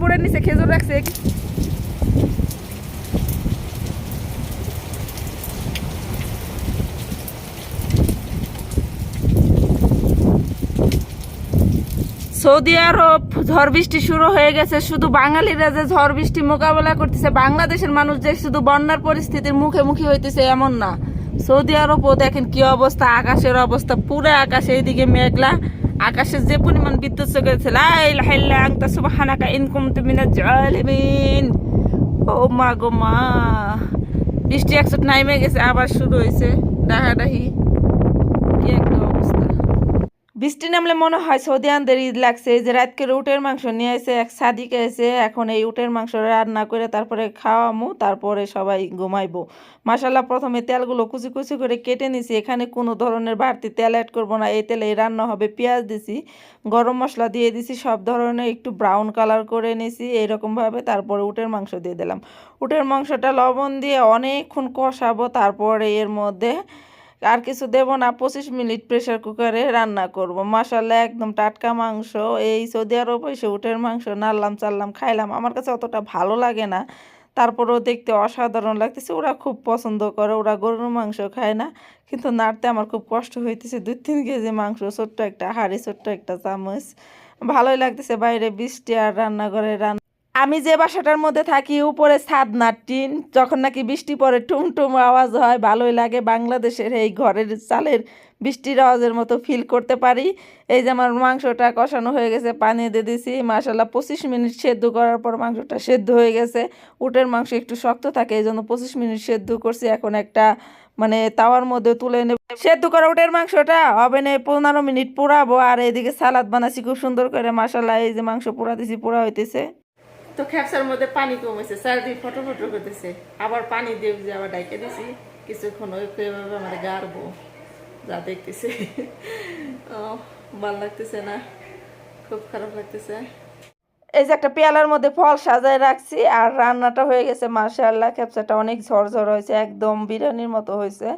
বোর্ডের নিচে খেজুর রাখছে সৌদি আরব, ঝড় বৃষ্টি শুরু হয়ে গেছে। শুধু বাঙালিরা যে ঝড় বৃষ্টি মোকাবেলা করতেছে, বাংলাদেশের মানুষ যে শুধু বন্যার পরিস্থিতির মুখোমুখি হইতেছে, এমন না। সৌদি আরবও দেখেন কি অবস্থা, আকাশের অবস্থা, পুরো আকাশে এইদিকে মেঘলা। আকাশের যে পরিমাণ বিদ্যুৎ জালিমিন। ও মা গো মা। বৃষ্টি একশো নাইমে গেছে, আবার শুরু হয়েছে ডাহাডাহি। বৃষ্টি নামলে মনে হয় সৌদি আনদের ঈদ লাগছে। এই যে রাতকে উটের মাংস নিয়ে এসে এক সাদিকে এসে এখন এই উটের মাংস রান্না করে তারপরে খাওয়ামু, তারপরে সবাই ঘুমাইবো। মাসাল্লাহ প্রথমে তেলগুলো কুচি কুচি করে কেটে নিছি। এখানে কোনো ধরনের বাড়তি তেল অ্যাড করব না। এই তেলে রান্না হবে। পেঁয়াজ দিছি, গরম মশলা দিয়ে দিছি, সব ধরনের একটু ব্রাউন কালার করে নিছি, এইরকমভাবে তারপরে উটের মাংস দিয়ে দিলাম। উটের মাংসটা লবণ দিয়ে অনেকক্ষণ কষাবো, তারপরে এর মধ্যে আর কিছু দেবো না, পঁচিশ মিনিট প্রেশার কুকারে রান্না করব। মাসাল্লাহ একদম টাটকা মাংস। এই সৌদি আরব এসে উটের মাংস নাড়লাম চাললাম খাইলাম। আমার কাছে অতটা ভালো লাগে না। তারপরেও দেখতে অসাধারণ লাগতেছে। ওরা খুব পছন্দ করে, ওরা গরুর মাংস খায় না। কিন্তু নাড়তে আমার খুব কষ্ট হইতেছে। দুই তিন কেজি মাংস, ছোট্ট একটা হাঁড়ি, ছোট্ট একটা চামচ। ভালোই লাগতেছে বাইরে বৃষ্টি আর রান্নাঘরে রান্না আমি যে বাসাটার মধ্যে থাকি উপরে ছাদ না টিন যখন নাকি বৃষ্টি পড়ে টুমটুম আওয়াজ হয়, ভালোই লাগে। বাংলাদেশের এই ঘরের চালের বৃষ্টির আওয়াজের মতো ফিল করতে পারি। এই যে আমার মাংসটা কষানো হয়ে গেছে, পানি দিয়ে দিছি। মাসাল্লাহ পঁচিশ মিনিট সেদ্ধ করার পর মাংসটা সেদ্ধ হয়ে গেছে। উটের মাংস একটু শক্ত থাকে এই জন্য পঁচিশ মিনিট সেদ্ধ করছি। এখন একটা মানে তাওয়ার মধ্যে তুলে নেব। সেদ্ধ করা উটের মাংসটা, ওভেনে পনেরো মিনিট পোড়াবো, আর এইদিকে সালাদ বানাচ্ছি, খুব সুন্দর করে। মাসাল্লাহ এই যে মাংস পোড়া দিছি, পোড়া হইতেছে। তো খ্যাপসার মধ্যে পানি কমেছে। চারদিক ফটো ফটো করতেছে। আবার পানি দিয়ে যে আবার ডাইকে দিছি। কিছুক্ষণ ওই এভাবে আমার গাড়বো। যা দেখতেছে। ও, ভালো লাগতেছে না। খুব খারাপ লাগতেছে। এই যে একটা পেয়ালার মধ্যে ফল সাজায় রাখছি আর রান্নাটা হয়ে গেছে, মাশাআল্লাহ। খ্যাপসাটা অনেক ঝরঝর হয়েছে, একদম বিরিয়ানির মতো হয়েছে।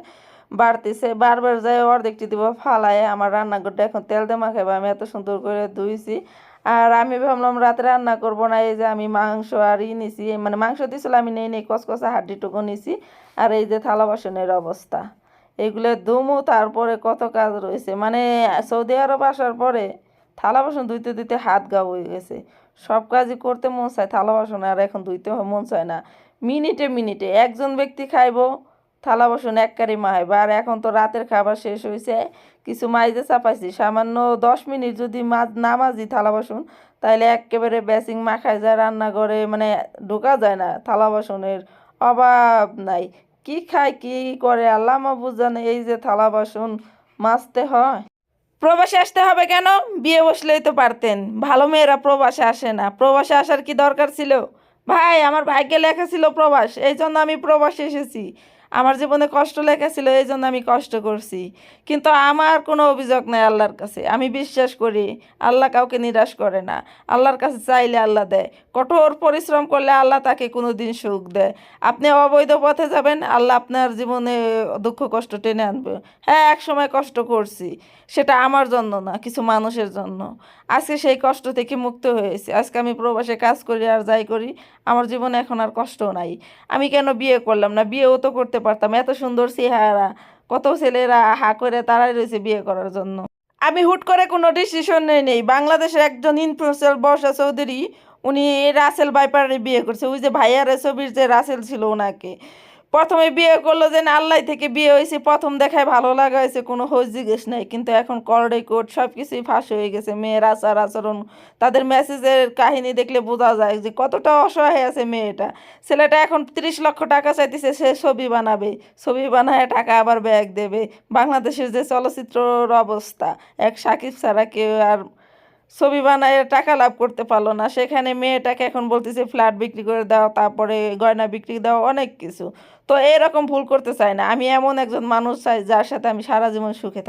বাড়তেছে, বারবার যাই অর্ধেকটি দিব ফালায়। আমার রান্নাঘরটা এখন তেল দিয়ে মাখাবো আমি এত সুন্দর করে ধুইছি। আর আমি ভাবলাম, রাতে রান্না করব না, এই যে আমি মাংস আর ই নিছি। মানে মাংস দিয়েছিল আমি নেই নেই কসকসা হাড্ডিটুকু নিছি। আর এই যে থালা বাসনের অবস্থা, এগুলো দুমু তারপরে কত কাজ রয়েছে। মানে সৌদি আরব আসার পরে থালা বাসন ধুইতে ধুইতে হাত গা হয়ে গেছে। সব কাজই করতে মন চায়, থালা বাসন আর এখন ধুইতে মন চায় না। মিনিটে মিনিটে একজন ব্যক্তি খাইবো থালা বাসন এক কারি মাহাইব আর এখন তো রাতের খাবার শেষ হয়েছে কিছু মাইজে চাপাইছি। সামান্য দশ মিনিট যদি মাছ না মাজি থালা বাসন তাহলে একেবারে বেসিং মাখায় যায় রান্নাঘরে মানে ঢোকা যায় না, থালা বাসনের অভাব নাই। কি খায়, কি করে, আল্লাহ মাহবুজ জানে এই যে থালা বাসন মাজতে হয়। প্রবাসে আসতে হবে কেন? বিয়ে বসলেই তো পারতেন। ভালো মেয়েরা প্রবাসে আসে না। প্রবাসে আসার কি দরকার ছিল? ভাই, আমার ভাগ্যে লেখা ছিল প্রবাস এই জন্য আমি প্রবাসে এসেছি। আমার জীবনে কষ্ট লেখা ছিল এই জন্য আমি কষ্ট করছি। কিন্তু আমার কোনো অভিযোগ নাই আল্লাহর কাছে। আমি বিশ্বাস করি, আল্লাহ কাউকে নিরাশ করে না। আল্লাহর কাছে চাইলে আল্লাহ দেয়। কঠোর পরিশ্রম করলে আল্লাহ তাকে কোনো দিন সুখ দেয়। আপনি অবৈধ পথে যাবেন, আল্লাহ আপনার জীবনে দুঃখ, কষ্ট টেনে আনবে। হ্যাঁ এক সময় কষ্ট করছি। সেটা আমার জন্য না, কিছু মানুষের জন্য। আজকে সেই কষ্ট থেকে মুক্ত হয়েছে। আজকে আমি প্রবাসে কাজ করি আর যাই করি, আমার জীবনে এখন আর কষ্ট নাই। আমি কেন বিয়ে করলাম না? বিয়েও তো করতে পারতাম। এত সুন্দর চেহারা, কত ছেলেরা হা করে তারাই রয়েছে বিয়ে করার জন্য। আমি হুট করে কোনো ডিসিশন নেই নেই। বাংলাদেশের একজন ইনফ্লুয়েন্সার বর্ষা চৌধুরী, উনি রাসেল বাইপারে বিয়ে করছে। ওই যে ভাইয়ার ছবির যে রাসেল ছিল ওনাকে। প্রথমে বিয়ে করল যে না, আল্লাহ থেকে বিয়ে হয়েছে, প্রথম দেখায় ভালো লাগা হয়েছে, কোনো হোজ জিজ্ঞেস নাই। কিন্তু এখন করডে কোর্ট সব কিছুই ফাঁস হয়ে গেছে, মেয়ের আচার আচরণ, তাদের মেসেজের কাহিনী দেখলে বোঝা যায় যে কতটা অসহায় আছে মেয়েটা। ছেলেটা এখন তিরিশ লক্ষ টাকা চাইতেছে, সে ছবি বানাবে। ছবি বানায় টাকা আবার ব্যাগ দেবে। বাংলাদেশের যে চলচ্চিত্রর অবস্থা, এক সাকিব ছাড়া কেউ আর ছবি বানায় টাকা লাভ করতে পারল না। সেখানে মেয়েটাকে এখন বলতেছে, ফ্ল্যাট বিক্রি করে দাও, তারপরে গয়না বিক্রি দাও, অনেক কিছু। তো এরকম ভুল করতে চাই না। আমি এমন একজন মানুষ চাই যার সাথে আমি সারা জীবন সুখে থাকি।